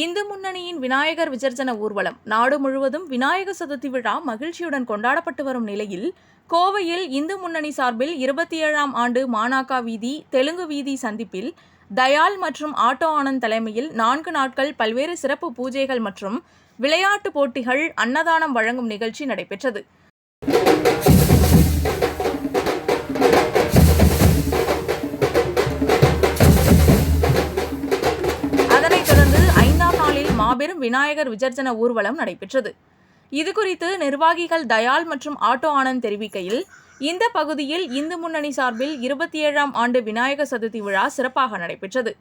இந்து முன்னணியின் விநாயகர் விசர்ஜன ஊர்வலம். நாடு முழுவதும் விநாயக சதுர்த்தி விழா மகிழ்ச்சியுடன் கொண்டாடப்பட்டு வரும் நிலையில் கோவையில் இந்து முன்னணி சார்பில் இருபத்தி ஏழாம் ஆண்டு மானாக்கா வீதி தெலுங்கு வீதி சந்திப்பில் தயால் மற்றும் ஆட்டோ ஆனந்த் தலைமையில் நான்கு நாட்கள் பல்வேறு சிறப்பு பூஜைகள் மற்றும் விளையாட்டுப் போட்டிகள் அன்னதானம் வழங்கும் நிகழ்ச்சி நடைபெற்றது. மாபெரும் விநாயகர் விசர்ஜன ஊர்வலம் நடைபெற்றது. இது குறித்து நிர்வாகிகள் தயால் மற்றும் ஆட்டோ ஆனந்த் தெரிவிக்கையில் இந்த பகுதியில் இந்து முன்னணி சார்பில் இருபத்தி ஏழாம் ஆண்டு விநாயகர் சதுர்த்தி விழா சிறப்பாக நடைபெற்றது.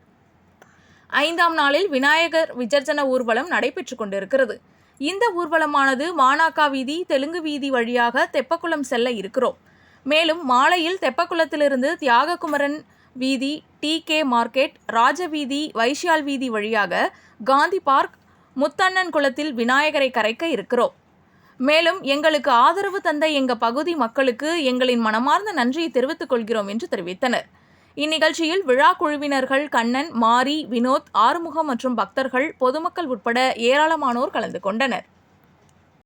ஐந்தாம் நாளில் விநாயகர் விசர்ஜன ஊர்வலம் நடைபெற்றுக் கொண்டிருக்கிறது. இந்த ஊர்வலமானது மானாக்கா வீதி தெலுங்கு வீதி வழியாக தெப்பக்குளம் செல்ல இருக்கிறோம். மேலும் மாலையில் தெப்பக்குளத்திலிருந்து தியாககுமரன் வீதி டி கே மார்க்கெட் ராஜவீதி வைஷ்யால் வீதி வழியாக காந்தி பார்க் முத்தண்ணன் குளத்தில் விநாயகரை கரைக்க இருக்கிறோம். மேலும் எங்களுக்கு ஆதரவு தந்த எங்க பகுதி மக்களுக்கு எங்களின் மனமார்ந்த நன்றியை தெரிவித்துக் கொள்கிறோம் என்று தெரிவித்தனர். இந்நிகழ்ச்சியில் விழா குழுவினர்கள் கண்ணன் மாரி வினோத் ஆறுமுகம் மற்றும் பக்தர்கள் பொதுமக்கள் உட்பட ஏராளமானோர் கலந்து கொண்டனர்.